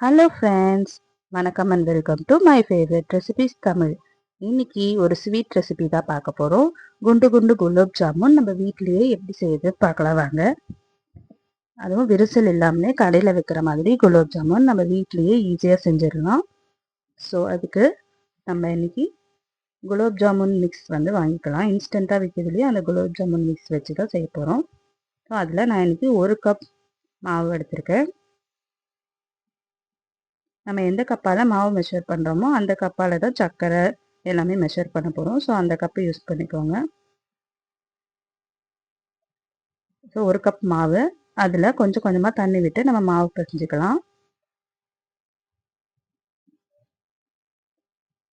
Hello friends வணக்கம் and welcome to my favourite recipes Tamil. இன்னைக்கு ஒரு ஸ்வீட் ரெசிபி தான் பார்க்க போகிறோம் குண்டு குண்டு குலோப் ஜாமுன் நம்ம வீட்லேயே எப்படி செய்யுது பார்க்கலாம் வாங்க. அதுவும் விரிசல் இல்லாமலே கடையில் வைக்கிற மாதிரி குலோப் ஜாமுன் நம்ம வீட்லேயே ஈஸியாக செஞ்சிடலாம். ஸோ அதுக்கு நம்ம இன்னைக்கு குலோப் ஜாமுன் மிக்ஸ் வந்து வாங்கிக்கலாம். இன்ஸ்டண்ட்டாக விற்கிறதுலேயே அந்த குலோப் ஜாமுன் மிக்ஸ் வச்சு தான் செய்ய போகிறோம் ஸோ அதில் நான் இன்னைக்கு ஒரு கப் மாவு எடுத்திருக்கேன். நம்ம எந்த கப்பால் மாவு மெஷர் பண்ணுறோமோ அந்த கப்பால் தான் சர்க்கரை எல்லாமே மெஷர் பண்ண போகிறோம் ஸோ அந்த கப்பு யூஸ் பண்ணிக்கோங்க. ஸோ ஒரு கப் மாவு அதில் கொஞ்சம் கொஞ்சமாக தண்ணி விட்டு நம்ம மாவு பிசைஞ்சிக்கலாம்.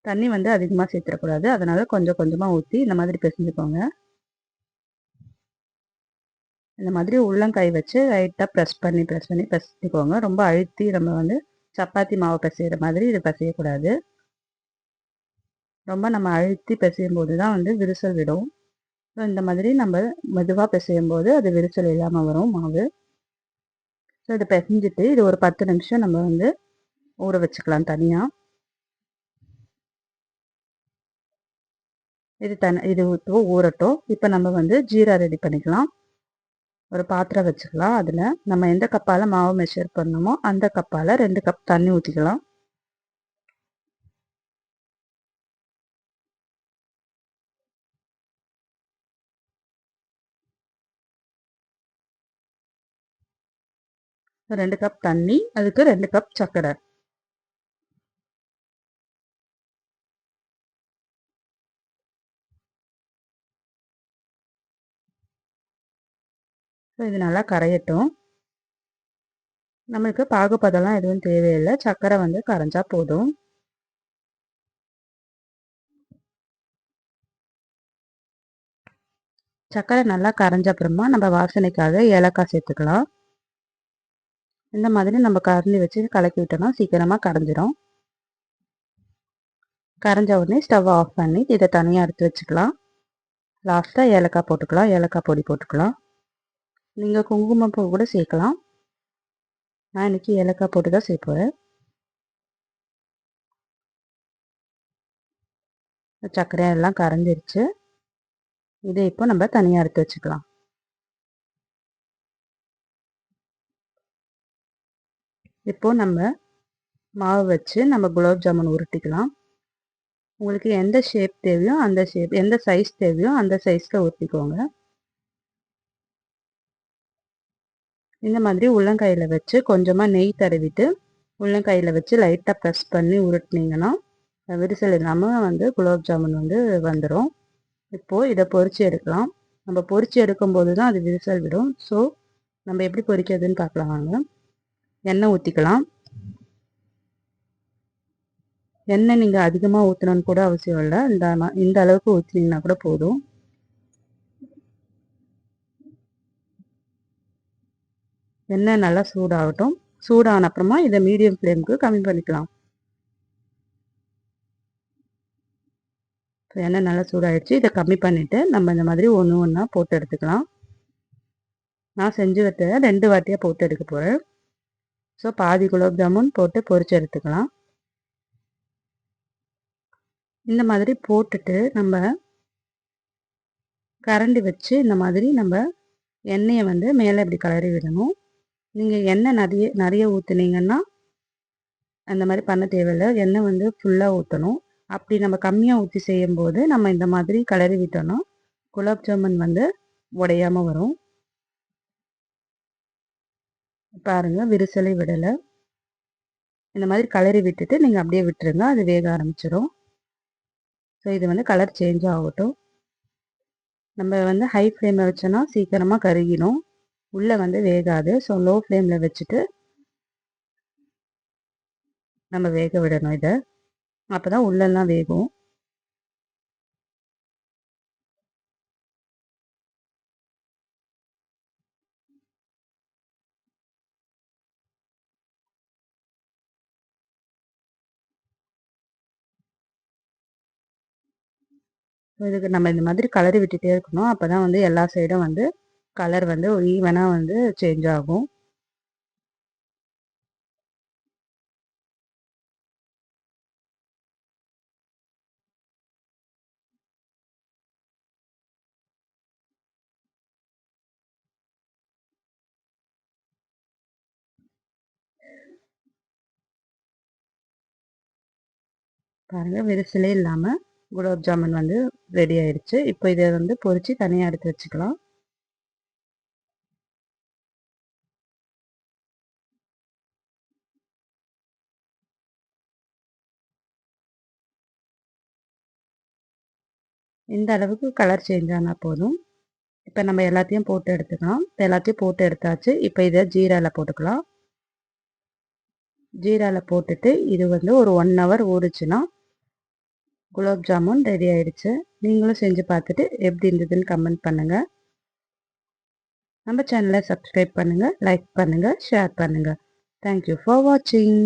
தண்ணி வந்து அதிகமாக சேர்த்துடக்கூடாது. அதனால் கொஞ்சம் கொஞ்சமாக ஊற்றி இந்த மாதிரி பிசைஞ்சுக்கோங்க. இந்த மாதிரி உள்ளங்கை வச்சு லைட்டாக ப்ரெஸ் பண்ணி ப்ரெஸ் பண்ணி பிசைஞ்சுக்கோங்க ரொம்ப அழுத்தி நம்ம வந்து சப்பாத்தி மாவு பிசைகிற மாதிரி இது பிசையக்கூடாது. ரொம்ப நம்ம அழுத்தி பிசையும் போது தான் வந்து விரிசல் விடும். ஸோ இந்த மாதிரி நம்ம மெதுவாக பிசையும் போது அது விரிசல் இல்லாமல் வரும் மாவு. ஸோ இதை பிசைஞ்சிட்டு இது ஒரு பத்து நிமிஷம் நம்ம வந்து ஊற வச்சுக்கலாம் தனியாக இது தனி இது ஊறட்டும். இப்போ நம்ம வந்து ஜீரா ரெடி பண்ணிக்கலாம். ஒரு பாத்திரம் வச்சுக்கலாம். அதில் நம்ம எந்த கப்பால் மாவு மெஷர் பண்ணணுமோ அந்த கப்பால் ரெண்டு கப் தண்ணி ஊற்றிக்கலாம் ரெண்டு கப் தண்ணி அதுக்கு ரெண்டு கப் சர்க்கரை. ஸோ இது நல்லா கரையட்டும். நம்மளுக்கு பாகுபதெல்லாம் எதுவும் தேவையில்லை. சர்க்கரை வந்து கரைஞ்சா போதும். சர்க்கரை நல்லா கரைஞ்ச அப்புறமா நம்ம வாசனைக்காக ஏலக்காய் சேர்த்துக்கலாம். இந்த மாதிரி நம்ம கரண்டி வச்சு கலக்கி விட்டோம்னா சீக்கிரமாக கரைஞ்சிரும். கரைஞ்ச உடனே ஸ்டவ் ஆஃப் பண்ணி இதை தனியாக எடுத்து வச்சுக்கலாம். லாஸ்ட்டாக ஏலக்காய் போட்டுக்கலாம். ஏலக்காய் பொடி போட்டுக்கலாம். நீங்கள் குங்குமப்பூ கூட சேர்க்கலாம். நான் இன்றைக்கி ஏலக்காய் போட்டு தான் சேர்ப்பேன் சர்க்கரை எல்லாம் கரைஞ்சிருச்சு. இதை இப்போ நம்ம தனியாக எடுத்து வச்சுக்கலாம். இப்போ நம்ம மாவு வச்சு நம்ம குலாப் ஜாமுன் உருட்டிக்கலாம். உங்களுக்கு எந்த ஷேப் தேவையோ அந்த ஷேப் எந்த சைஸ் தேவையோ அந்த சைஸில் உருட்டிக்கோங்க. இந்த மாதிரி உள்ளங்கையில் வச்சு கொஞ்சமாக நெய் தடவிட்டு உள்ளங்கையில் வச்சு லைட்டாக ப்ரெஸ் பண்ணி உருட்டினீங்கன்னா விரிசல் இல்லாமல் வந்து குலோப் ஜாமுன் வந்து வந்துடும் இப்போது இதை பொறிச்சு எடுக்கலாம். நம்ம பொறிச்சு எடுக்கும்போது தான் அது விரிசல் விடும். ஸோ நம்ம எப்படி பொறிக்கிறதுன்னு பார்க்கலாம் வாங்க. எண்ணெய் ஊற்றிக்கலாம் எண்ணெய் நீங்கள் அதிகமாக ஊற்றணும்னு கூட அவசியம் இல்லை. இந்த இந்த அளவுக்கு ஊற்றினீங்கன்னா கூட போதும். எண்ணெய் நல்லா சூடாகட்டும். சூடான அப்புறமா இதை மீடியம் ஃப்ளேமுக்கு கம்மி பண்ணிக்கலாம். எண்ணெய் நல்லா சூடாகிடுச்சு இதை கம்மி பண்ணிவிட்டு நம்ம இந்த மாதிரி ஒன்று ஒன்றா போட்டு எடுத்துக்கலாம். நான் செஞ்சு வைத்த ரெண்டு வாட்டியாக போட்டு எடுக்க போகிறேன் ஸோ பாதி குலோப் ஜாமுன் போட்டு பொறிச்சு எடுத்துக்கலாம். இந்த மாதிரி போட்டுட்டு நம்ம கரண்டி வச்சு இந்த மாதிரி நம்ம எண்ணெயை வந்து மேலே இப்படி கலரி விடணும். நீங்கள் எண்ணெய் நிறைய நிறைய ஊற்றுனீங்கன்னா அந்த மாதிரி பண்ண தேவையில்லை. எண்ணெய் வந்து ஃபுல்லாக ஊற்றணும் அப்படி நம்ம கம்மியாக ஊற்றி செய்யும்போது நம்ம இந்த மாதிரி கலரி விட்டோம்னா குலாப் ஜாமுன் வந்து உடையாமல் வரும். பாருங்கள் விரிசலை விடலை. இந்த மாதிரி கலரி விட்டுட்டு நீங்கள் அப்படியே விட்டுருங்க. அது வேக ஆரம்பிச்சிடும் ஸோ இது வந்து கலர் சேஞ்ச் ஆகட்டும். நம்ம வந்து ஹை ஃப்ளேமில் வச்சோன்னா சீக்கிரமாக கருகிடும் உள்ளே வந்து வேகாது. ஸோ லோ ஃப்ளேமில் வச்சுட்டு நம்ம வேக விடணும் இதை. அப்போ தான் உள்ளெல்லாம் வேகும். இதுக்கு நம்ம இந்த மாதிரி கலரி விட்டுட்டே இருக்கணும். அப்போ தான் வந்து எல்லா சைடும் வந்து கலர் வந்து ஈவனாக வந்து சேஞ்ச் ஆகும். பாருங்க விரிசலே இல்லாமல் குலோப் ஜாமுன் வந்து ரெடி ஆயிடுச்சு. இப்போ இதை வந்து பொறிச்சு தனியாக எடுத்து வச்சுக்கலாம். இந்த அளவுக்கு கலர் சேஞ்ச் ஆனால் போதும். இப்போ நம்ம எல்லாத்தையும் போட்டு எடுத்துக்கலாம். இப்போ எல்லாத்தையும் போட்டு எடுத்தாச்சு. இப்போ இதை ஜீராவில் போட்டுக்கலாம். ஜீராவில் போட்டுட்டு இது வந்து ஒரு ஒன் ஹவர் ஊறுச்சுன்னா குலாப் ஜாமுன் ரெடி ஆயிடுச்சு. நீங்களும் செஞ்சு பார்த்துட்டு எப்படி இருந்ததுன்னு கமெண்ட் பண்ணுங்கள் நம்ம சேனலை சப்ஸ்கிரைப் பண்ணுங்கள் லைக் பண்ணுங்கள் ஷேர் பண்ணுங்கள் தேங்க்யூ ஃபார் வாட்சிங்